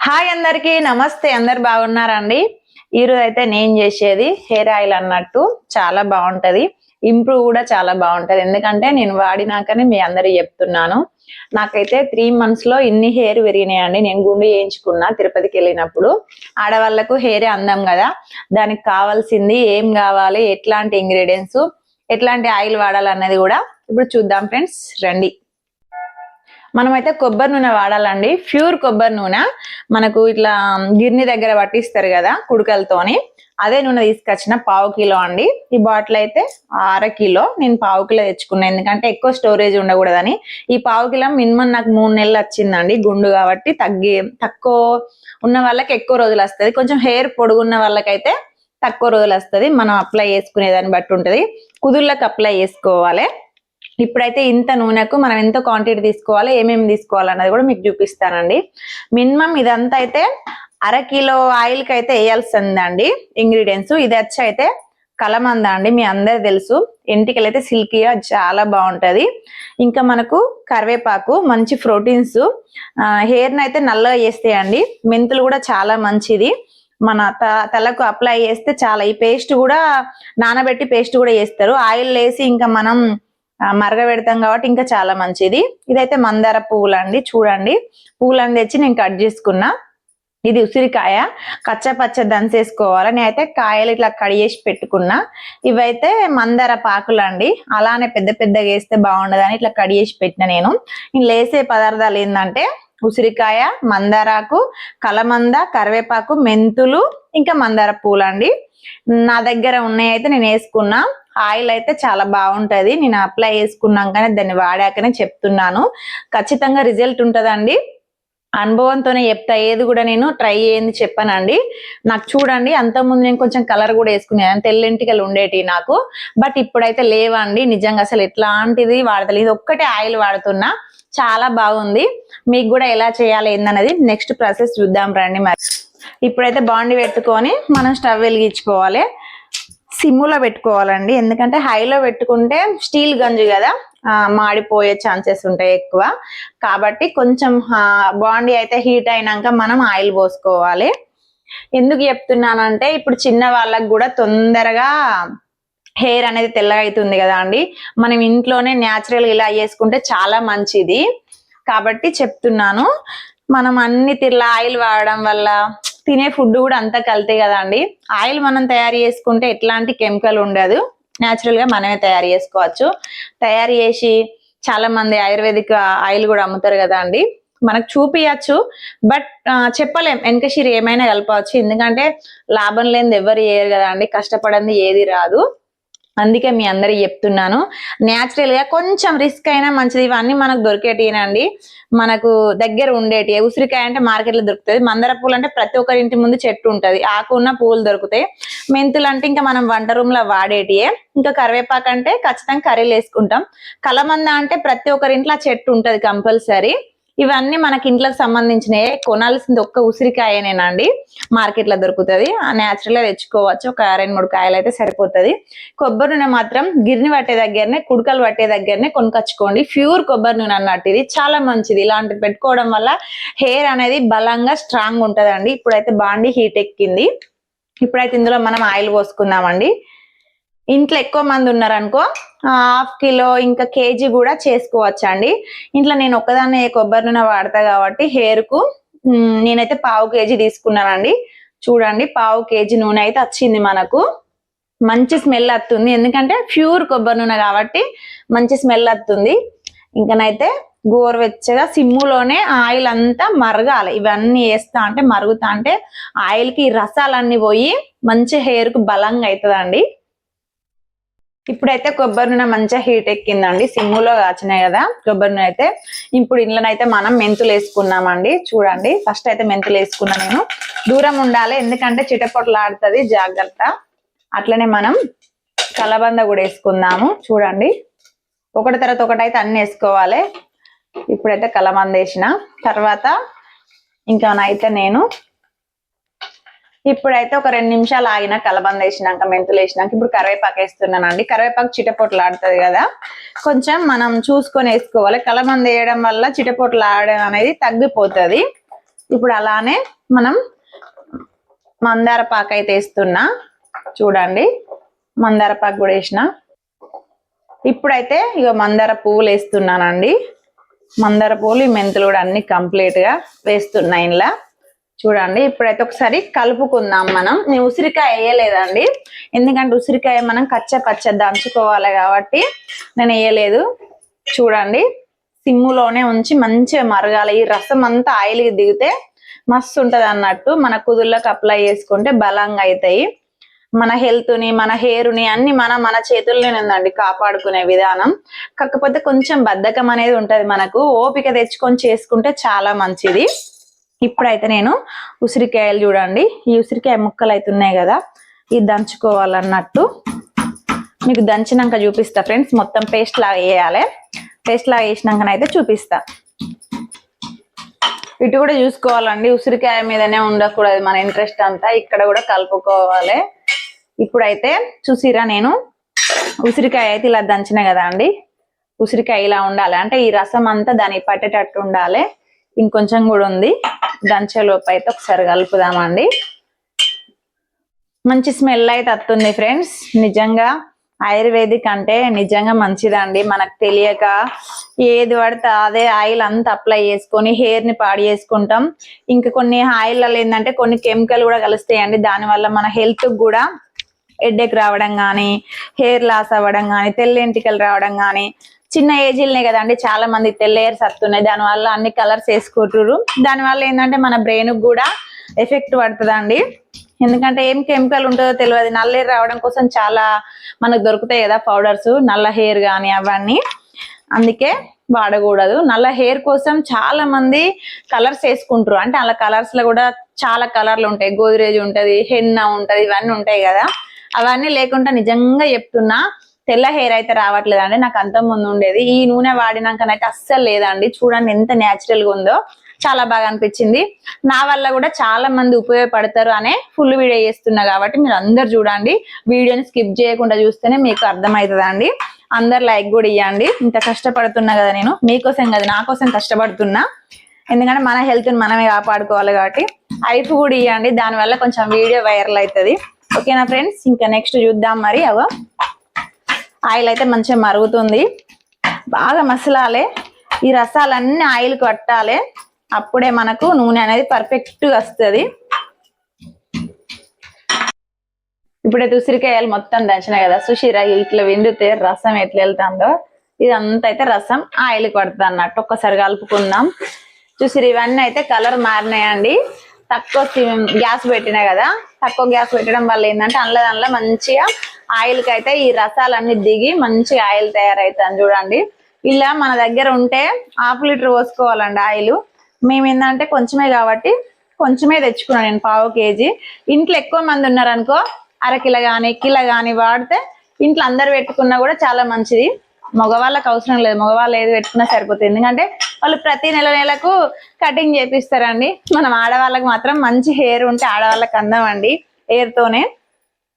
Hi అందరికీ నమస్తే. అందరు బాగున్నారండి? ఈరోజు అయితే నేను చేసేది హెయిర్ ఆయిల్ అన్నట్టు. చాలా బాగుంటది. ఇంప్రూవ్ కూడా చాలా బాగుంటది. ఎందుకంటే నేను వాడినాకనే మీ అందరికి చెప్తున్నాను. నాకైతే త్రీ మంత్స్లో ఇన్ని హెయిర్ పెరిగినాయండి. నేను గుండు చేయించుకున్నా తిరుపతికి వెళ్ళినప్పుడు. ఆడవాళ్ళకు హెయిర్ అందం కదా. దానికి కావాల్సింది ఏం కావాలి? ఎట్లాంటి ఇంగ్రీడియంట్స్? ఎట్లాంటి ఆయిల్ వాడాలన్నది కూడా ఇప్పుడు చూద్దాం ఫ్రెండ్స్. రండి. మనమైతే కొబ్బరి నూనె వాడాలండి. ప్యూర్ కొబ్బరి నూనె. మనకు ఇట్లా గిర్ని దగ్గర పట్టిస్తారు కదా కుడుకలతోని. అదే నూనె తీసుకొచ్చిన పావు కిలో అండి. ఈ బాటిల్ అయితే అర కిలో. నేను పావు కిలో తెచ్చుకున్నాను ఎందుకంటే ఎక్కువ స్టోరేజ్ ఉండకూడదని. ఈ పావు కిలో మినిమం నాకు మూడు నెలలు వచ్చిందండి గుండు కాబట్టి తగ్గి తక్కువ ఉన్న వాళ్ళకి ఎక్కువ రోజులు వస్తుంది. కొంచెం హెయిర్ పొడుగున్న వాళ్ళకైతే తక్కువ రోజులు వస్తుంది. మనం అప్లై చేసుకునే దాన్ని బట్టి ఉంటుంది. కుదుర్లకు అప్లై చేసుకోవాలి. ఇప్పుడైతే ఇంత నూనెకు మనం ఎంత క్వాంటిటీ తీసుకోవాలి ఏమేమి తీసుకోవాలి అన్నది కూడా మీకు చూపిస్తానండి. మినిమం ఇదంతా అయితే అర కిలో ఆయిల్కి అయితే వేయాల్సిందండి. ఇంగ్రీడియంట్స్ ఇది వచ్చి అయితే కలమంద అండి మీ అందరు తెలుసు. ఇంటికి అయితే సిల్కీగా చాలా బాగుంటది. ఇంకా మనకు కరివేపాకు మంచి ప్రోటీన్స్ హెయిర్ని అయితే నల్లగా చేస్తాయండి మెంతులు కూడా చాలా మంచిది. మన త- తలకు అప్లై చేస్తే చాలా ఈ పేస్ట్ కూడా నానబెట్టి పేస్ట్ కూడా చేస్తారు. ఆయిల్ వేసి ఇంకా మనం మరగ పెడతాం కాబట్టి ఇంకా చాలా మంచిది. ఇదైతే మందార పువ్వులు అండి చూడండి. పువ్వులను తెచ్చి నేను కట్ చేసుకున్నా. ఇది ఉసిరికాయ కచ్చ పచ్చ దంచేసుకోవాలి నేనైతే కాయలు ఇట్లా కడిగేసి పెట్టుకున్నా. ఇవైతే మందార పాకులు అండి అలానే పెద్ద పెద్దగా వేస్తే బాగుండదని ఇట్లా కడిగేసి పెట్టిన నేను. లేసే పదార్థాలు ఏంటంటే ఉసిరికాయ మందారాకు కలమంద కరివేపాకు మెంతులు ఇంకా మందార పూలు అండి నా దగ్గర ఉన్నాయి అయితే నేను వేసుకున్నా. ఆయిల్ అయితే చాలా బాగుంటుంది. నేను అప్లై చేసుకున్నాకనే దాన్ని వాడాకనే చెప్తున్నాను. ఖచ్చితంగా రిజల్ట్ ఉంటుందండి. అనుభవంతోనే చెప్తా. ఏది కూడా నేను ట్రై చేయండి చెప్పానండి. నాకు చూడండి అంతకుముందు నేను కొంచెం కలర్ కూడా వేసుకునేదాన్ని తెల్లింటికలు ఉండేటి నాకు. బట్ ఇప్పుడైతే లేవండి. నిజంగా అసలు ఎట్లాంటిది వాడతలేదు. ఇది ఒక్కటే ఆయిల్ వాడుతున్నా. చాలా బాగుంది. మీకు కూడా ఎలా చేయాలి ఏందన్నది నెక్స్ట్ ప్రాసెస్ చూద్దాం రండి మరి. ఇప్పుడైతే బాండి పెట్టుకొని మనం స్టవ్ వెలిగించుకోవాలి. సిమ్లో పెట్టుకోవాలండి. ఎందుకంటే హైలో పెట్టుకుంటే స్టీల్ గంజు కదా మాడిపోయే ఛాన్సెస్ ఉంటాయి ఎక్కువ. కాబట్టి కొంచెం బాండీ అయితే హీట్ అయినాక మనం ఆయిల్ పోసుకోవాలి. ఎందుకు చెప్తున్నానంటే ఇప్పుడు చిన్న వాళ్ళకు కూడా తొందరగా హెయిర్ అనేది తెల్లగా అవుతుంది కదా అండి. మనం ఇంట్లోనే న్యాచురల్ ఇలా చేసుకుంటే చాలా మంచిది. కాబట్టి చెప్తున్నాను మనం అన్ని తిర్ల ఆయిల్ వాడడం వల్ల తినే ఫుడ్ కూడా అంతా కలితే కదా అండి. ఆయిల్ మనం తయారు చేసుకుంటే ఎట్లాంటి కెమికల్ ఉండదు. న్యాచురల్గా మనమే తయారు చేసుకోవచ్చు. తయారు చేసి చాలా మంది ఆయుర్వేదిక్ ఆయిల్ కూడా అమ్ముతారు కదా అండి. మనకు చూపియచ్చు బట్ చెప్పలేం. ఎన్కషీర్ ఏమైనా కలపవచ్చు. ఎందుకంటే లాభం లేనిది ఎవరు చేయరు కదా అండి. కష్టపడింది ఏది రాదు. అందుకే మీ అందరికి చెప్తున్నాను. న్యాచురల్గా కొంచెం రిస్క్ అయినా మంచిది. ఇవన్నీ మనకు దొరికేటినండి మనకు దగ్గర ఉండేటి ఉసిరికాయ అంటే మార్కెట్లో దొరుకుతుంది. మందర పూలు అంటే ప్రతి ఒక్కరి ఇంటి ముందు చెట్టు ఉంటుంది. ఆకు ఉన్న పూలు దొరుకుతాయి. మెంతులు అంటే ఇంకా మనం వంట రూమ్లో వాడేటియే. ఇంకా కరివేపాకు అంటే ఖచ్చితంగా కర్రీలు వేసుకుంటాం. కలమంద అంటే ప్రతి ఒక్కరి ఇంట్లో చెట్టు ఉంటుంది కంపల్సరీ. ఇవన్నీ మనకి ఇంట్లోకి సంబంధించినవి కొనాల్సింది ఒక్క ఉసిరికాయనేనండి. మార్కెట్లో దొరుకుతుంది. నేచురల్గా తెచ్చుకోవచ్చు. ఒక రెండు మూడు కాయలు అయితే సరిపోతుంది. కొబ్బరి నూనె మాత్రం గిర్ని పట్టే దగ్గరనే కుడుకలు పట్టే దగ్గరనే కొనుకొచ్చుకోండి. ప్యూర్ కొబ్బరి నూనె అన్నట్టు. ఇది చాలా మంచిది. ఇలాంటివి పెట్టుకోవడం వల్ల హెయిర్ అనేది బలంగా స్ట్రాంగ్ ఉంటదండి. ఇప్పుడైతే బాండి హీట్ ఎక్కింది. ఇప్పుడైతే ఇందులో మనం ఆయిల్ పోసుకుందామండి. ఇంట్లో ఎక్కువ మంది ఉన్నారనుకో హాఫ్ కిలో ఇంకా కేజీ కూడా చేసుకోవచ్చు అండి ఇంట్లో నేను ఒక్కదాన్నే కొబ్బరి నూనె వాడతా కాబట్టి హెయిర్కు నేనైతే పావు కేజీ తీసుకున్నానండి. చూడండి పావు కేజీ నూనె అయితే వచ్చింది మనకు. మంచి స్మెల్ వస్తుంది. ఎందుకంటే ప్యూర్ కొబ్బరి నూనె కాబట్టి మంచి స్మెల్ వస్తుంది. ఇంకనైతే గోరువెచ్చగా సిమ్ములోనే ఆయిల్ అంతా మరగాలి. ఇవన్నీ వేస్తా అంటే మరుగుతా అంటే ఆయిల్కి రసాలన్నీ పోయి మంచి హెయిర్కు బలంగా అవుతుందండి ఇప్పుడైతే కొబ్బరి నూనె మంచిగా హీట్ ఎక్కిందండి. సిమ్ములో కాచినాయి కదా కొబ్బరి నూనె అయితే. ఇప్పుడు ఇంట్లోనైతే మనం మెంతులు వేసుకున్నామండి. చూడండి ఫస్ట్ అయితే మెంతులు వేసుకున్నా నేను. దూరం ఉండాలి ఎందుకంటే చిటపొట్లాడుతుంది జాగ్రత్త. అట్లనే మనం కలబంద కూడా వేసుకుందాము. చూడండి ఒకటి తర్వాత ఒకటి అయితే అన్ని వేసుకోవాలి. ఇప్పుడైతే కలబంద వేసిన. తర్వాత ఇంకా అయితే నేను ఇప్పుడైతే ఒక రెండు నిమిషాలు ఆగిన కలబంద వేసినాక మెంతులు వేసినాక ఇప్పుడు కరివేపాకు వేస్తున్నానండి. కరివేపాకు చిటపొట్లు ఆడుతుంది కదా. కొంచెం మనం చూసుకొని వేసుకోవాలి. కలబంద వేయడం వల్ల చిటపొట్లు ఆడడం అనేది తగ్గిపోతుంది. ఇప్పుడు అలానే మనం మందార పాకు అయితే వేస్తున్నా. చూడండి. మందార పాకు కూడా వేసిన. ఇప్పుడైతే ఇక మందార పువ్వులు వేస్తున్నానండి. మందార పువ్వులు ఈ మెంతులు కూడా అన్ని కంప్లీట్గా ఇలా ఇంట్లో చూడండి ఇప్పుడైతే ఒకసారి కలుపుకుందాం మనం. నేను ఉసిరికాయ వేయలేదండి. ఎందుకంటే ఉసిరికాయ మనం కచ్చ పచ్చ దంచుకోవాలి కాబట్టి నేను వేయలేదు. చూడండి సిమ్ములోనే ఉంచి మంచిగా మరగాలి. ఈ రసం అంతా ఆయిల్కి దిగితే మస్తు ఉంటది అన్నట్టు. మన కుదుళ్ళకు అప్లై చేసుకుంటే బలంగా అవుతాయి మన హెల్త్ని మన హెయిర్ని అన్ని మన మన చేతుల్లోనే ఉందండి కాపాడుకునే విధానం. కాకపోతే కొంచెం బద్ధకం అనేది ఉంటుంది మనకు. ఓపిక తెచ్చుకొని చేసుకుంటే చాలా మంచిది. ఇప్పుడైతే నేను ఉసిరికాయలు చూడండి. ఈ ఉసిరికాయ ముక్కలు అయితే ఉన్నాయి కదా ఇది దంచుకోవాలన్నట్టు. మీకు దంచినాక చూపిస్తా ఫ్రెండ్స్ మొత్తం పేస్ట్ లాగా వేయాలి. పేస్ట్ లాగా వేసినాకనైతే చూపిస్తా. ఇటు కూడా చూసుకోవాలండి ఉసిరికాయ మీదనే ఉండకూడదు మన ఇంట్రెస్ట్ అంతా. ఇక్కడ కూడా కలుపుకోవాలి. ఇప్పుడైతే చూసిరా నేను ఉసిరికాయ అయితే ఇలా దంచిన కదా అండి. ఉసిరికాయ ఇలా ఉండాలి. అంటే ఈ రసం అంతా దానికి పట్టేటట్టు ఉండాలి. ఇంకొంచెం కూడా ఉంది. దంచేలోపు అయితే ఒకసారి కలుపుదామండి. మంచి స్మెల్ అయితే వస్తుంది ఫ్రెండ్స్. నిజంగా ఆయుర్వేదిక్ అంటే నిజంగా మంచిదండి. మనకు తెలియక ఏది పడితే అదే ఆయిల్ అంతా అప్లై చేసుకొని హెయిర్ని పాడు చేసుకుంటాం. ఇంకా కొన్ని ఆయిల్లలో ఏంటంటే కొన్ని కెమికల్ కూడా కలుస్తాయండి. దానివల్ల మన హెల్త్ కూడా హెడ్ఏక్ రావడం కానీ హెయిర్ లాస్ అవ్వడం కానీ తెల్లెంటికలు రావడం కానీ చిన్న ఏజీలనే కదండి చాలా మంది తెల్ల సత్తున్నాయి వస్తున్నాయి దానివల్ల అన్ని కలర్స్ వేసుకుంటారు దానివల్ల ఏంటంటే మన బ్రెయిన్ కూడా ఎఫెక్ట్ పడుతుందండి. ఎందుకంటే ఏం కెమికల్ ఉంటుందో తెలియదు. నల్ల హెయిర్ రావడం కోసం చాలా మనకు దొరుకుతాయి కదా పౌడర్స్ నల్ల హెయిర్ కానీ అవన్నీ. అందుకే వాడకూడదు. నల్ల హెయిర్ కోసం చాలా మంది కలర్స్ వేసుకుంటారు అంటే అలా కలర్స్లో కూడా చాలా కలర్లు ఉంటాయి. గోద్రేజ్ ఉంటది హెన్నా ఉంటది ఇవన్నీ ఉంటాయి కదా. అవన్నీ లేకుండా నిజంగా చెప్తున్నా తెల్ల హెయిర్ అయితే రావట్లేదు అండి నాకు అంత ముందు ఉండేది. ఈ నూనె వాడినాకనైతే అస్సలు లేదండి. చూడండి ఎంత న్యాచురల్గా ఉందో. చాలా బాగా అనిపించింది. నా వల్ల కూడా చాలా మంది ఉపయోగపడతారు అనే ఫుల్ వీడియో చేస్తున్నా కాబట్టి మీరు అందరు చూడండి. వీడియోని స్కిప్ చేయకుండా చూస్తేనే మీకు అర్థమవుతుందండి. అందరు లైక్ కూడా ఇవ్వండి ఇంత కష్టపడుతున్నా కదా నేను. మీకోసం కదా నా కోసం కష్టపడుతున్నా. ఎందుకంటే మన హెల్త్ మనమే కాపాడుకోవాలి కాబట్టి. ఐఫ్ కూడా ఇవ్వండి దానివల్ల కొంచెం వీడియో వైరల్ అవుతుంది. ఓకేనా ఫ్రెండ్స్ ఇంకా నెక్స్ట్ చూద్దాం మరి. అవో ఆయిల్ అయితే మంచిగా మరుగుతుంది. బాగా మసలాలే. ఈ రసాలన్నీ ఆయిల్ పట్టాలి అప్పుడే మనకు నూనె అనేది పర్ఫెక్ట్గా వస్తుంది. ఇప్పుడే ఉసిరికాయలు మొత్తం దంచినాయి కదా. సుషిరా ఇట్లా విండితే రసం ఎట్లా వెళ్తుందో. ఇదంతా అయితే రసం ఆయిల్ పడుతుంది అన్నట్టు ఒక్కసారి కలుపుకుందాం. చూసిరు ఇవన్నీ అయితే కలర్ మారినాయండి. తక్కువ గ్యాస్ పెట్టినా కదా తక్కువ గ్యాస్ పెట్టడం వల్ల ఏంటంటే అందులో దానిలో మంచిగా ఆయిల్కి అయితే ఈ రసాలన్నీ దిగి మంచిగా ఆయిల్ తయారవుతుంది చూడండి. ఇలా మన దగ్గర ఉంటే హాఫ్ లీటర్ పోసుకోవాలండి ఆయిల్. మేము ఏంటంటే కొంచెమే కాబట్టి కొంచెమే తెచ్చుకున్నాను నేను పావు కేజీ. ఇంట్లో ఎక్కువ మంది ఉన్నారనుకో అరకిలో కానీ కిలో కానీ వాడితే ఇంట్లో అందరు పెట్టుకున్నా కూడా చాలా మంచిది. మగవాళ్ళకి అవసరం లేదు. మగవాళ్ళు ఏది పెట్టుకున్నా సరిపోతుంది. ఎందుకంటే వాళ్ళు ప్రతి నెల నెలకు కటింగ్ చేపిస్తారండి. మనం ఆడవాళ్ళకి మాత్రం మంచి హెయిర్ ఉంటే ఆడవాళ్ళకి అందం అండి హెయిర్ తోనే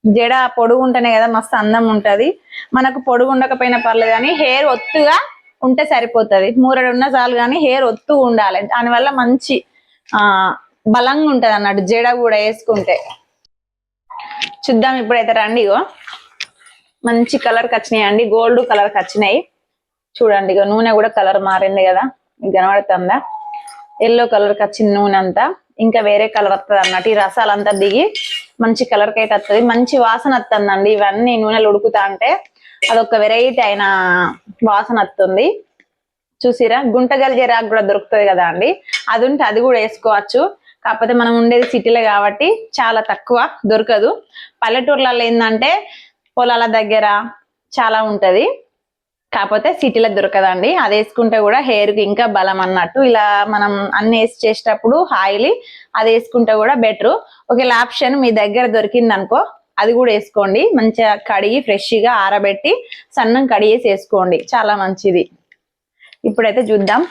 జడ పొడుగు ఉంటేనే కదా మస్తు అందం ఉంటది. మనకు పొడుగు ఉండకపోయినా పర్లేదు కానీ హెయిర్ ఒత్తుగా ఉంటే సరిపోతుంది. మూరడు ఉన్న చాలు కానీ హెయిర్ ఒత్తు ఉండాలి. దానివల్ల మంచి ఆ బలంగా ఉంటది అన్నట్టు జడ కూడా వేసుకుంటే. చూద్దాం ఇప్పుడైతే రండి ఇగో. మంచి కలర్ వచ్చినాయి అండి. గోల్డ్ కలర్ వచ్చినాయి చూడండి ఇక నూనె కూడా కలర్ మారింది కదా. మీకు కనబడుతుందా? ఎల్లో కలర్ వచ్చింది నూనె అంతా ఇంకా వేరే కలర్ వస్తుంది అన్నట్టు. ఈ రసాలంతా దిగి మంచి కలర్కి అయితే వస్తుంది మంచి వాసన వస్తుందండి ఇవన్నీ నూనెలు ఉడుకుతా అంటే అదొక వెరైటీ అయిన వాసన వస్తుంది చూసిరా? గుంటగల్ జరాకు కూడా దొరుకుతుంది కదా అండి. అది ఉంటే అది కూడా వేసుకోవచ్చు. కాకపోతే మనం ఉండేది సిటీలో కాబట్టి చాలా తక్కువ దొరకదు. పల్లెటూర్లలో ఏంటంటే పొలాల దగ్గర చాలా ఉంటది. కాకపోతే సిటీలో దొరకదండి. అది వేసుకుంటే కూడా హెయిర్కి ఇంకా బలం అన్నట్టు ఇలా మనం అన్ని వేసి చేసేటప్పుడు ఆయిల్ అది వేసుకుంటే కూడా బెటర్ ఒకవేళ ఆప్షన్ మీ దగ్గర దొరికింది అనుకో అది కూడా వేసుకోండి. మంచిగా కడిగి ఫ్రెష్గా ఆరబెట్టి సన్నం కడిగేసి వేసుకోండి. చాలా మంచిది. ఇప్పుడైతే చూద్దాం.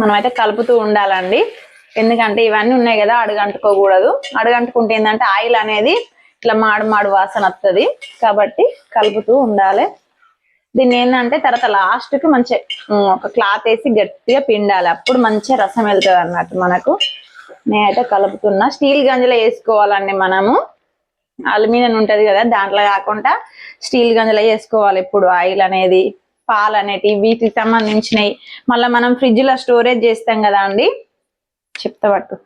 మనమైతే కలుపుతూ ఉండాలండి. ఎందుకంటే ఇవన్నీ ఉన్నాయి కదా అడుగంటుకోకూడదు. అడుగంటుకుంటే ఏంటంటే ఆయిల్ అనేది ఇట్లా మాడు మాడు వాసన వస్తుంది కాబట్టి కలుపుతూ ఉండాలి. దీన్ని ఏంటంటే తర్వాత లాస్ట్కి మంచి ఒక క్లాత్ వేసి గట్టిగా పిండాలి. అప్పుడు మంచిగా రసం వెళ్తుంది అన్నట్టు మనకు. నేనైతే కలుపుతున్నా. స్టీల్ గంజలో వేసుకోవాలండి మనము. అల్యూమినియం ఉంటది కదా దాంట్లో కాకుండా స్టీల్ గంజలో వేసుకోవాలి ఇప్పుడు. ఆయిల్ అనేది పాలు అనేటివి వీటికి సంబంధించినవి. మళ్ళీ మనం ఫ్రిడ్జ్లో స్టోరేజ్ చేస్తాం కదా అండి. చెప్తా పట్టు.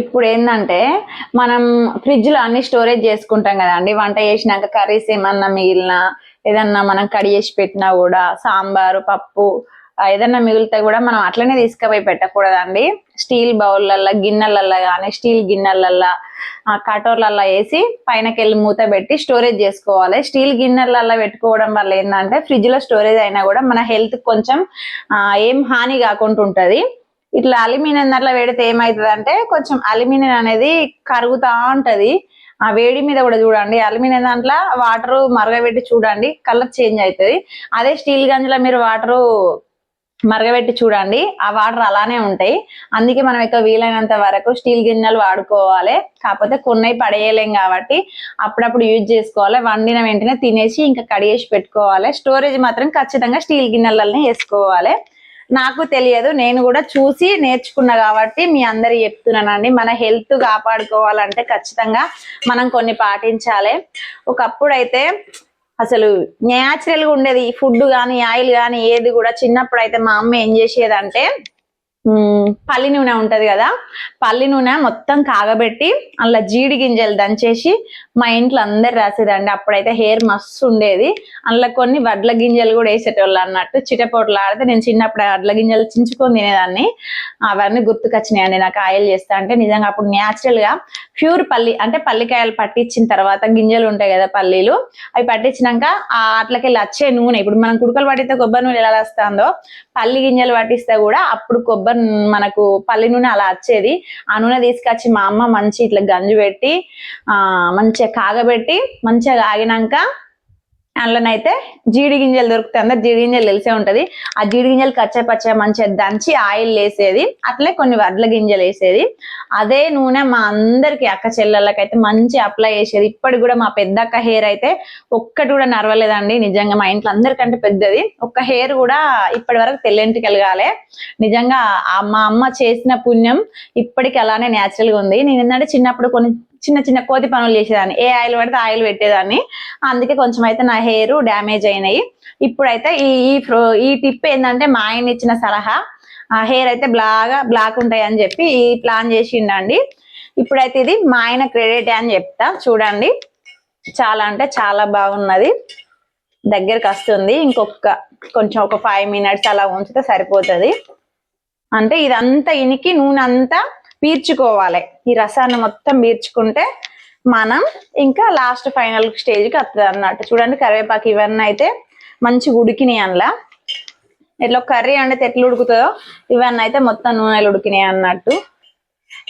ఇప్పుడు ఏంటంటే మనం ఫ్రిడ్జ్లో అన్ని స్టోరేజ్ చేసుకుంటాం కదండి. వంట చేసినాక కర్రీస్ ఏమన్నా మిగిలినా ఏదన్నా మనం కడి చేసి పెట్టినా కూడా సాంబారు పప్పు ఏదన్నా మిగిలితే కూడా మనం అట్లనే తీసుకుపోయి పెట్టకూడదండి. స్టీల్ బౌల్లల్లో గిన్నెలల్లో కానీ స్టీల్ గిన్నెలల్లో కటోర్లల్లో వేసి పైనకెళ్ళి మూత పెట్టి స్టోరేజ్ చేసుకోవాలి. స్టీల్ గిన్నెలల్లో పెట్టుకోవడం వల్ల ఏంటంటే ఫ్రిడ్జ్లో స్టోరేజ్ అయినా కూడా మన హెల్త్ కొంచెం ఏం హాని కాకుండా ఉంటుంది. ఇట్లా అల్యూమినియం దాంట్లో పెడితే ఏమవుతుంది అంటే కొంచెం అల్యూమినియం అనేది కరుగుతా ఉంటది. ఆ వేడి మీద కూడా చూడండి అల్యూమినియం దాంట్లో వాటర్ మరగబెట్టి చూడండి కలర్ చేంజ్ అవుతుంది అదే స్టీల్ గంజలో మీరు వాటర్ మరగబెట్టి చూడండి ఆ వాటర్ అలానే ఉంటాయి. అందుకే మనం ఎక్కువ వీలైనంత వరకు స్టీల్ గిన్నెలు వాడుకోవాలి. కాకపోతే కొన్ని పడేయలేం కాబట్టి అప్పుడప్పుడు యూజ్ చేసుకోవాలి. వండిన వెంటనే తినేసి ఇంకా కడిగేసి పెట్టుకోవాలి. స్టోరేజ్ మాత్రం ఖచ్చితంగా స్టీల్ గిన్నెలనే వేసుకోవాలి. నాకు తెలియదు నేను కూడా చూసి నేర్చుకున్నా కాబట్టి మీ అందరు చెప్తున్నానండి. మన హెల్త్ కాపాడుకోవాలంటే ఖచ్చితంగా మనం కొన్ని పాటించాలి. ఒకప్పుడు అయితే అసలు న్యాచురల్గా ఉండేది ఫుడ్ కానీ ఆయిల్ కానీ ఏది కూడా చిన్నప్పుడు అయితే మా అమ్మ ఏం చేసేదంటే పల్లి నూనె ఉంటది కదా పల్లి నూనె మొత్తం కాగబెట్టి అందులో జీడి గింజలు దంచేసి మా ఇంట్లో అందరు రాసేదండి. అప్పుడైతే హెయిర్ మస్తు ఉండేది. అందులో కొన్ని వడ్ల గింజలు కూడా వేసేటోళ్ళు అన్నట్టు చిటపోట్లు ఆడితే నేను చిన్నప్పుడు వడ్ల గింజలు చించుకొని తినేదాన్ని. అవన్నీ గుర్తుకొచ్చినాయండి నాకు ఆయిల్ చేస్తా అంటే. నిజంగా అప్పుడు న్యాచురల్గా ప్యూర్ పల్లి అంటే పల్లికాయలు పట్టించిన తర్వాత గింజలు ఉంటాయి కదా పల్లీలు అవి పట్టించినాక ఆ అట్లకెళ్ళి వచ్చే నూనె. ఇప్పుడు మనం కుడుకలు పట్టిస్తే కొబ్బరి నూనె ఎలా వస్తుందో పల్లి గింజలు పట్టిస్తే కూడా అప్పుడు కొబ్బరి మనకు పల్లి నూనె అలా వచ్చేది. ఆ నూనె తీసుకొచ్చి మా అమ్మ మంచి ఇట్లా గంజు పెట్టి ఆ మంచిగా కాగబెట్టి మంచిగా కాగినాక అందులోనైతే జీడి గింజలు దొరుకుతాయి. అందరు జీడి గింజలు తెలిసే ఉంటది. ఆ జీడి గింజలు కచ్చా పచ్చ మంచిగా దంచి ఆయిల్ వేసేది. అట్లే కొన్ని వడ్ల గింజలు వేసేది. అదే నూనె మా అందరికి అక్క చెల్లెళ్ళకైతే మంచి అప్లై చేసేది. ఇప్పటికి కూడా మా పెద్దక్క హెయిర్ అయితే ఒక్కటి కూడా నరవలేదండి. నిజంగా మా ఇంట్లో అందరికంటే పెద్దది. ఒక్క హెయిర్ కూడా ఇప్పటి వరకు తెల్లెంటికి కాలే. నిజంగా మా అమ్మ చేసిన పుణ్యం ఇప్పటికి అలానే న్యాచురల్గా ఉంది. నేను ఏంటంటే చిన్నప్పుడు కొన్ని చిన్న చిన్న కోతి పనులు చేసేదాన్ని. ఏ ఆయిల్ పడితే ఆయిల్ పెట్టేదాన్ని. అందుకే కొంచెం అయితే నా హెయిర్ డ్యామేజ్ అయినాయి. ఇప్పుడైతే ఈ ఈ ఫ్రో- ఈ టిప్ ఏంటంటే మా ఆయన ఇచ్చిన సలహా. ఆ హెయిర్ అయితే బ్లాగా బ్లాక్ ఉంటాయి అని చెప్పి ఈ ప్లాన్ చేసిండండి. ఇప్పుడైతే ఇది మా ఆయన క్రెడిట్ అని చెప్తా. చూడండి. చాలా అంటే చాలా బాగున్నది. దగ్గరికి వస్తుంది. ఇంకొక కొంచెం ఒక ఫైవ్ మినిట్స్ అలా ఉంచితే సరిపోతుంది. అంటే ఇదంతా ఇనికి నూనె అంతా పీర్చుకోవాలి. ఈ రసాన్ని మొత్తం పీర్చుకుంటే మనం ఇంకా లాస్ట్ ఫైనల్ స్టేజ్కి వస్తుంది అన్నట్టు. చూడండి కరివేపాకు ఇవన్నీ అయితే మంచి ఉడికినాయి అందులో. ఎట్లా కర్రీ అంటే ఎట్లా ఉడుకుతుందో ఇవన్నీ అయితే మొత్తం నూనెలు ఉడికినాయి అన్నట్టు.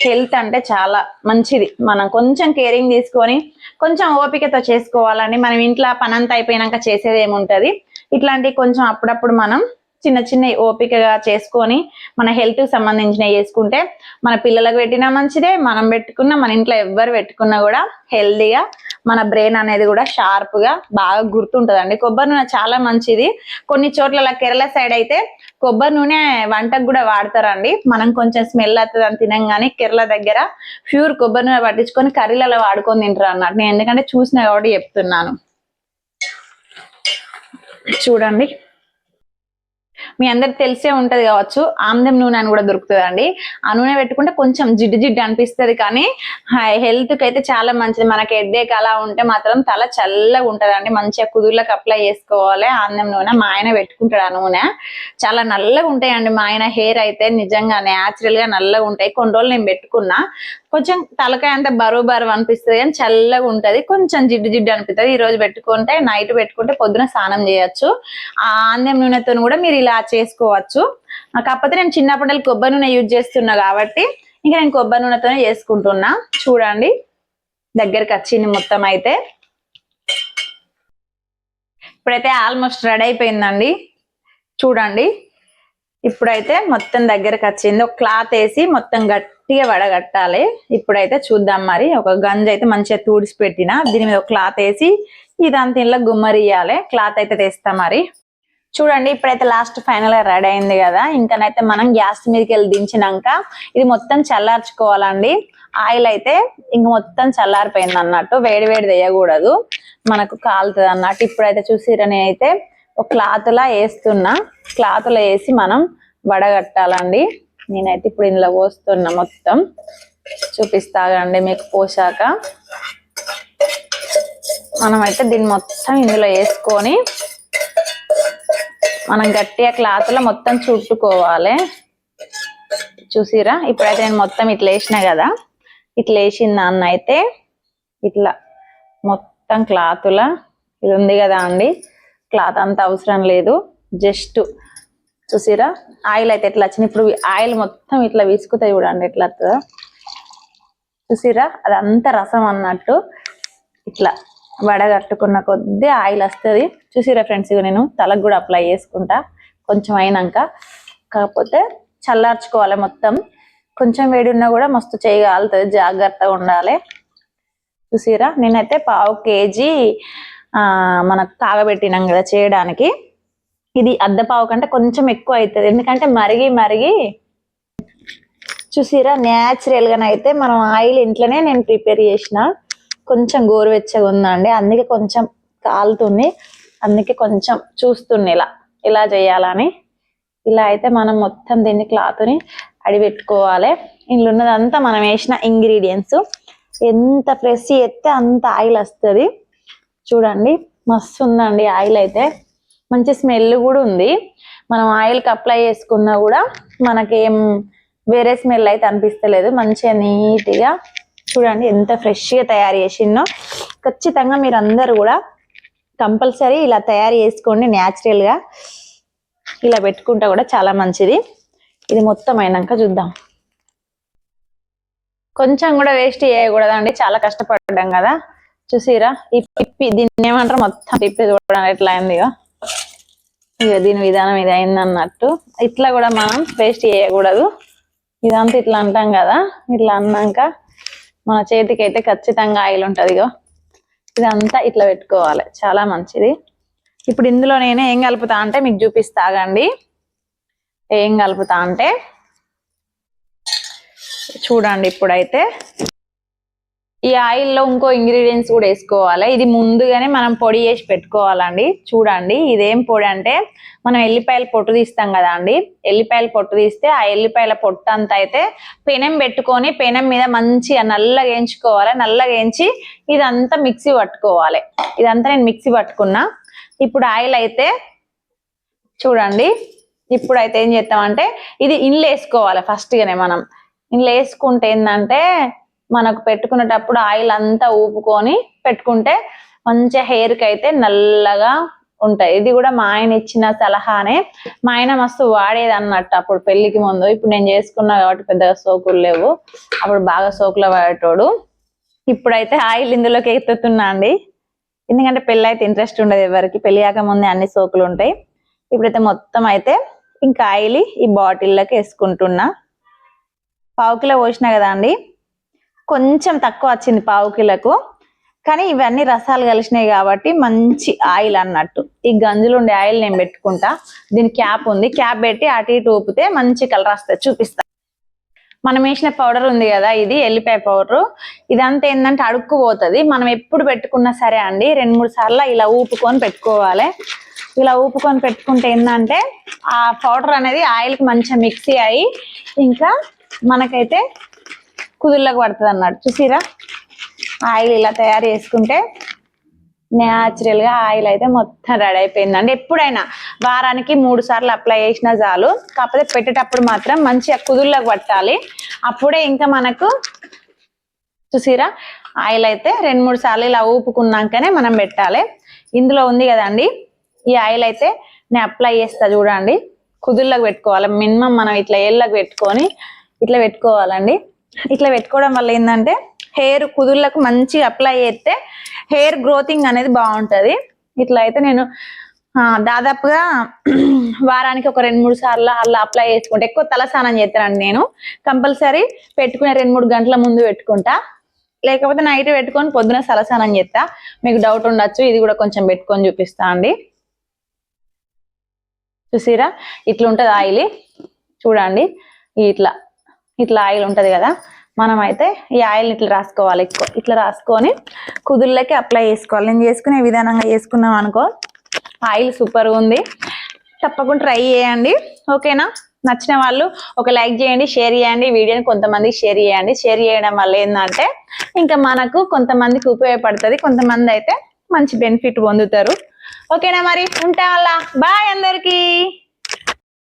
హెల్త్ అంటే చాలా మంచిది. మనం కొంచెం కేరింగ్ తీసుకొని కొంచెం ఓపికతో చేసుకోవాలని మనం ఇంట్లో పనంతా అయిపోయినాక చేసేది ఏముంటుంది? ఇట్లాంటివి కొంచెం అప్పుడప్పుడు మనం చిన్న చిన్న ఓపికగా చేసుకొని మన హెల్త్కి సంబంధించినవి చేసుకుంటే మన పిల్లలకు పెట్టినా మంచిదే మనం పెట్టుకున్న మన ఇంట్లో ఎవ్వరు పెట్టుకున్నా కూడా హెల్దీగా మన బ్రెయిన్ అనేది కూడా షార్ప్గా బాగా గుర్తుంటదండి. కొబ్బరి నూనె చాలా మంచిది. కొన్ని చోట్ల కేరళ సైడ్ అయితే కొబ్బరి నూనె వంటకు కూడా వాడతారండి. మనం కొంచెం స్మెల్ అవుతుంది అని తినంగానే కేరళ దగ్గర ప్యూర్ కొబ్బరి నూనె పట్టించుకొని కర్రీలలో వాడుకొని తింటారు అన్నట్టు. నేను ఎందుకంటే చూసిన కాబట్టి చెప్తున్నాను. చూడండి. మీ అందరికి తెలిసే ఉంటది కావచ్చు. ఆమ్దం నూనె అని కూడా దొరుకుతుందండి. ఆ నూనె పెట్టుకుంటే కొంచెం జిడ్డు జిడ్డు అనిపిస్తది కానీ హెల్త్కి అయితే చాలా మంచిది. మనకి హెడ్ఏక్ అలా ఉంటే మాత్రం తల చల్లగా ఉంటదండి. మంచిగా కుదుర్లకు అప్లై చేసుకోవాలి. ఆమ్దం నూనె మా ఆయన పెట్టుకుంటాడు ఆ నూనె. చాలా నల్లగా ఉంటాయండి మా ఆయన. హెయిర్ అయితే నిజంగా న్యాచురల్గా నల్లగా ఉంటాయి. కొన్ని రోజులు నేను పెట్టుకున్నా కొంచెం తలకాయ అంత బరువు బరువు అనిపిస్తుంది కానీ చల్లగా ఉంటుంది. కొంచెం జిడ్డు జిడ్డు అనిపిస్తుంది ఈ రోజు పెట్టుకుంటే నైట్ పెట్టుకుంటే పొద్దున స్నానం చేయొచ్చు. ఆ ఆంద్యం నూనెతో కూడా మీరు ఇలా చేసుకోవచ్చు. కాకపోతే నేను చిన్నప్పటి కొబ్బరి నూనె యూజ్ చేస్తున్నా కాబట్టి ఇంకా నేను కొబ్బరి నూనెతోనే చేసుకుంటున్నా. చూడండి. దగ్గరికి వచ్చింది మొత్తం అయితే. ఇప్పుడైతే ఆల్మోస్ట్ రెడీ అయిపోయిందండి. చూడండి. ఇప్పుడైతే మొత్తం దగ్గరకు వచ్చింది. ఒక క్లాత్ వేసి మొత్తం గట్టి గట్టిగా వడగట్టాలి. ఇప్పుడైతే చూద్దాం మరి. ఒక గంజ అయితే మంచిగా తూడిసి పెట్టిన దీని మీద ఒక క్లాత్ వేసి ఇదంతా ఇంట్లో గుమ్మరియాలి క్లాత్ అయితే తెస్తా మరి. చూడండి ఇప్పుడైతే లాస్ట్ ఫైనల్గా రెడీ అయింది కదా. ఇంకనైతే మనం గ్యాస్ మీదకి వెళ్ళి దించినాక ఇది మొత్తం చల్లార్చుకోవాలండి. ఆయిల్ అయితే ఇంక మొత్తం చల్లారిపోయింది అన్నట్టు. వేడి వేడి వేయకూడదు. మనకు కాలుతుంది అన్నట్టు. ఇప్పుడైతే చూసిరా నేనైతే ఒక క్లాత్ లా వేస్తున్నా. క్లాత్లో వేసి మనం వడగట్టాలండి. నేనైతే ఇప్పుడు ఇందులో పోస్తున్నా మొత్తం. చూపిస్తాగండి మీకు పోసాక మనమైతే దీన్ని మొత్తం ఇందులో వేసుకొని మనం గట్టిగా క్లాత్లో మొత్తం చుట్టుకోవాలి. చూసిరా? ఇప్పుడైతే నేను మొత్తం ఇట్లా వేసిన కదా? ఇట్లా వేసిన దాన్ని అయితే ఇట్లా మొత్తం క్లాతుల. ఇది ఉంది కదా అండి? క్లాత్ అంత అవసరం లేదు. జస్ట్ చూసిరా? ఆయిల్ అయితే ఎట్లా వచ్చింది? ఇప్పుడు ఆయిల్ మొత్తం ఇట్లా విసుకుతాయి చూడండి ఎట్లా వస్తుందో. చూసిరా? అదంతా రసం అన్నట్టు ఇట్లా వడగట్టుకున్న కొద్దీ ఆయిల్ వస్తుంది. చూసిరా ఫ్రెండ్స్ ఇవి నేను తలకు కూడా అప్లై చేసుకుంటా. కొంచెం అయినాక. కాకపోతే చల్లార్చుకోవాలి మొత్తం. కొంచెం వేడి ఉన్నా కూడా మస్తు చేయగలుగుతుంది జాగ్రత్తగా ఉండాలి. చూసిరా? నేనైతే పావు కేజీ మనకు కాగబెట్టినాం కదా చేయడానికి. ఇది అద్దపావు పావు కంటే కొంచెం ఎక్కువ అవుతుంది. ఎందుకంటే మరిగి మరిగి చూసిరా న్యాచురల్గా అయితే మనం ఆయిల్ ఇంట్లోనే నేను ప్రిపేర్ చేసిన. కొంచెం గోరువెచ్చగా ఉందండి. అందుకే కొంచెం కాలుతుంది. అందుకే కొంచెం చూస్తుంది ఇలా. ఇలా చేయాలని. ఇలా అయితే మనం మొత్తం దీన్ని క్లాత్ని అడిపెట్టుకోవాలి. ఇందులో ఉన్నదంతా మనం వేసిన ఇంగ్రీడియంట్స్. ఎంత ఫ్రెష్ చేస్తే అంత ఆయిల్ వస్తుంది. చూడండి మస్తు ఉందండి ఆయిల్ అయితే. మంచి స్మెల్ కూడా ఉంది. మనం ఆయిల్కి అప్లై చేసుకున్నా కూడా మనకేం వేరే స్మెల్ అయితే అనిపిస్తలేదు. మంచిగా నీట్గా చూడండి ఎంత ఫ్రెష్గా తయారు చేసిందో. ఖచ్చితంగా మీరు అందరు కూడా కంపల్సరీ ఇలా తయారు చేసుకోండి. న్యాచురల్గా ఇలా పెట్టుకుంటే కూడా చాలా మంచిది. ఇది మొత్తం అయినాక చూద్దాం. కొంచెం కూడా వేస్ట్ చేయకూడదండి. చాలా కష్టపడ్డాం కదా. చూసిరా? ఈ పిప్పి దీన్ని ఏమంటారు మొత్తం తిప్పి చూడండి ఎట్లా అయింది. ఇక దీని విధానం ఇది అయింది అన్నట్టు ఇట్లా కూడా మనం వేస్ట్ చేయకూడదు. ఇదంతా ఇట్లా అంటాం కదా ఇట్లా అన్నాక మన చేతికి అయితే ఖచ్చితంగా ఆయిల్ ఉంటుంది ఇగో. ఇదంతా ఇట్లా పెట్టుకోవాలి చాలా మంచిది. ఇప్పుడు ఇందులో నేను ఏం కలుపుతా అంటే మీకు చూపిస్తాగండి ఏం కలుపుతా అంటే చూడండి ఇప్పుడైతే. ఈ ఆయిల్లో ఇంకో ఇంగ్రీడియంట్స్ కూడా వేసుకోవాలి. ఇది ముందుగానే మనం పొడి చేసి పెట్టుకోవాలండి. చూడండి ఇదేం పొడి అంటే మనం ఎల్లిపాయల పొట్టు తీస్తాం కదా అండి. ఎల్లిపాయల పొట్టు తీస్తే ఆ ఎల్లిపాయల పొట్టు అంతా అయితే పెనం పెట్టుకొని పెనం మీద మంచిగా నల్లగా వేయించుకోవాలి. నల్లగా వేయించి ఇదంతా మిక్సీ పట్టుకోవాలి. ఇదంతా నేను మిక్సీ పట్టుకున్నా. ఇప్పుడు ఆయిల్ అయితే చూడండి ఇప్పుడు అయితే ఏం చేస్తామంటే ఇది ఇండ్లు వేసుకోవాలి ఫస్ట్గానే మనం. ఇండ్లు వేసుకుంటే ఏంటంటే మనకు పెట్టుకునేటప్పుడు ఆయిల్ అంతా ఊపుకొని పెట్టుకుంటే మంచిగా హెయిర్కి అయితే నల్లగా ఉంటాయి. ఇది కూడా మా ఆయన ఇచ్చిన సలహానే. మా ఆయన మస్తు వాడేది అన్నట్టు అప్పుడు పెళ్ళికి ముందు. ఇప్పుడు నేను చేసుకున్నా కాబట్టి పెద్దగా సోకులు లేవు. అప్పుడు బాగా సోకులు వాడేటోడు. ఇప్పుడైతే ఆయిల్ ఇందులోకి ఎత్తుతున్నా అండి. ఎందుకంటే పెళ్ళి అయితే ఇంట్రెస్ట్ ఉండదు ఎవరికి. పెళ్ళి ముందే అన్ని సోకులు ఉంటాయి. ఇప్పుడైతే మొత్తం అయితే ఇంకా ఆయిల్ ఈ బాటిల్లోకి వేసుకుంటున్నా. పావు కిలో పోసిన కదా అండి. కొంచెం తక్కువ వచ్చింది పావు కిలోకు. కానీ ఇవన్నీ రసాలు కలిసినాయి కాబట్టి మంచి ఆయిల్ అన్నట్టు. ఈ గంజులు ఉండే ఆయిల్ నేను పెట్టుకుంటా. దీని క్యాప్ ఉంది. క్యాప్ పెట్టి అటు ఇటు ఊపితే మంచి కలర్ వస్తుంది. చూపిస్తా. మనం వేసిన పౌడర్ ఉంది కదా ఇది ఎల్లిపాయ పౌడర్. ఇదంతా ఏంటంటే అడుక్కుపోతుంది మనం ఎప్పుడు పెట్టుకున్నా సరే అండి రెండు మూడు సార్లు ఇలా ఊపుకొని పెట్టుకోవాలి. ఇలా ఊపుకొని పెట్టుకుంటే ఏంటంటే ఆ పౌడర్ అనేది ఆయిల్కి మంచిగా మిక్సీ అయ్యి ఇంకా మనకైతే కుదుళ్ళకు పడుతుంది అన్నాడు. చూసిరా? ఆయిల్ ఇలా తయారు చేసుకుంటే న్యాచురల్గా ఆయిల్ అయితే మొత్తం రెడీ అయిపోయిందండి ఎప్పుడైనా వారానికి మూడు సార్లు అప్లై చేసినా చాలు. కాకపోతే పెట్టేటప్పుడు మాత్రం మంచిగా కుదుళ్ళకు పట్టాలి. అప్పుడే ఇంకా మనకు చూసిరా? ఆయిల్ అయితే రెండు మూడు సార్లు ఇలా ఊపుకున్నాకనే మనం పెట్టాలి. ఇందులో ఉంది కదండి ఈ ఆయిల్ అయితే నేను అప్లై చేస్తా చూడండి. కుదుళ్ళకు పెట్టుకోవాలి. మినిమం మనం ఇట్లా ఏళ్ళకు పెట్టుకొని ఇట్లా పెట్టుకోవాలండి. ఇట్లా పెట్టుకోవడం వల్ల ఏంటంటే హెయిర్ కుదుర్లకు మంచి అప్లై చేస్తే హెయిర్ గ్రోతింగ్ అనేది బాగుంటుంది. ఇట్లా అయితే నేను దాదాపుగా వారానికి ఒక రెండు మూడు సార్లు అలా అప్లై చేసుకుంటా. ఎక్కువ తలస్నానం చేస్తానండి నేను. కంపల్సరీ పెట్టుకునే రెండు మూడు గంటల ముందు పెట్టుకుంటా. లేకపోతే నైట్ పెట్టుకొని పొద్దున తలస్నానం చేస్తా. మీకు డౌట్ ఉండొచ్చు ఇది కూడా కొంచెం పెట్టుకొని చూపిస్తా అండి. చూసిరా? ఇట్లా ఉంటుంది ఆయిల్. చూడండి ఇట్లా. ఇట్లా ఆయిల్ ఉంటుంది కదా మనం అయితే ఈ ఆయిల్ ఇట్లా రాసుకోవాలి ఎక్కువ. ఇట్లా రాసుకొని కుదుళ్ళకి అప్లై చేసుకోవాలి. నేను చేసుకునే విధానంగా చేసుకున్నాం అనుకో ఆయిల్ సూపర్ ఉంది. తప్పకుండా ట్రై చేయండి. ఓకేనా నచ్చిన వాళ్ళు ఒక లైక్ చేయండి షేర్ చేయండి. వీడియోని కొంతమందికి షేర్ చేయండి. షేర్ చేయడం వల్ల ఏంటంటే ఇంకా మనకు కొంతమందికి ఉపయోగపడుతుంది. కొంతమంది అయితే మంచి బెనిఫిట్ పొందుతారు. ఓకేనా మరి? ఉంటా బాయ్ అందరికీ.